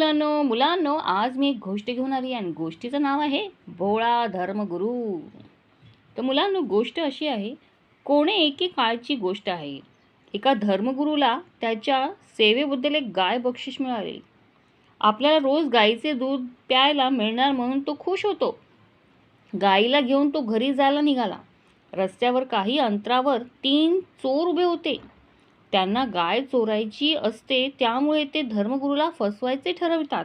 मुलांनो मुलांनो आज मी एक गोष्ट घेऊन आली आणि गोष्टीचं नाव आहे भोळा धर्मगुरू. तर मुलांनो गोष्ट अशी आहे कोणे एके काळची गोष्ट आहे. एका धर्मगुरूला त्याच्या सेवेबद्दल एक गाय बक्षीस मिळाले. आपल्याला रोज गाईचे दूध प्यायला मिळणार म्हणून तो खुश होतो. गाईला घेऊन तो घरी जायला निघाला. रस्त्यावर काही अंतरावर तीन चोर उभे होते. त्यांना गाय चोरायची असते त्यामुळे ते धर्मगुरूला फसवायचे ठरवितात.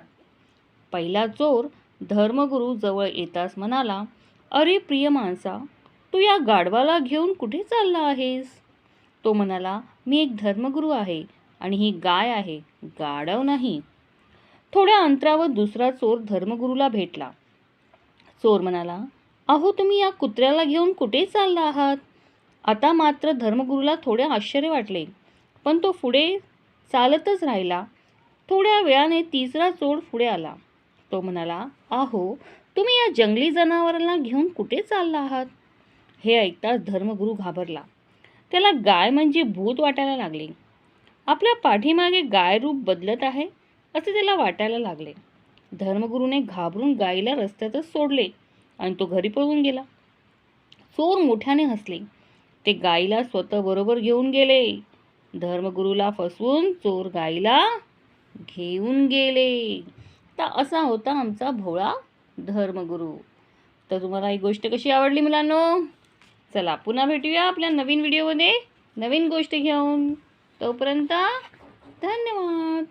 पहिला चोर धर्मगुरू जवळ येताच म्हणाला अरे प्रिय माणसा तू या गाढवाला घेऊन कुठे चालला आहेस? तो म्हणाला मी एक धर्मगुरू आहे आणि ही गाय आहे गाढव नाही. थोड्या अंतरावर दुसरा चोर धर्मगुरूला भेटला. चोर म्हणाला अहो तुम्ही या कुत्र्याला घेऊन कुठे चालला आहात? आता मात्र धर्मगुरूला थोडे आश्चर्य वाटले. पण तो पुढे चालतच राहिला. थोड्या वेळाने तिसरा चोर पुढे आला. तो म्हणाला आहो तुम्ही या जंगली जनावरांना घेऊन कुठे चालला आहात? हे ऐकताच धर्मगुरू घाबरला. त्याला गाय म्हणजे भूत वाटायला लागले. आपल्या पाठीमागे गाय रूप बदलत आहे असे त्याला वाटायला लागले. धर्मगुरूने घाबरून गायीला रस्त्यातच सोडले आणि तो घरी पळून गेला. चोर मोठ्याने हसले. ते गायीला स्वतः बरोबर घेऊन गेले. धर्मगुरूला फसवून चोर गाईला घेऊन गेले. तर असा होता आमचा भोळा धर्मगुरू. तर तुम्हाला ही गोष्ट कशी आवडली मुलांनो? चला पुन्हा भेटूया आपल्या नवीन व्हिडिओमध्ये. नवीन गोष्ट घेऊन. तोपर्यंत धन्यवाद.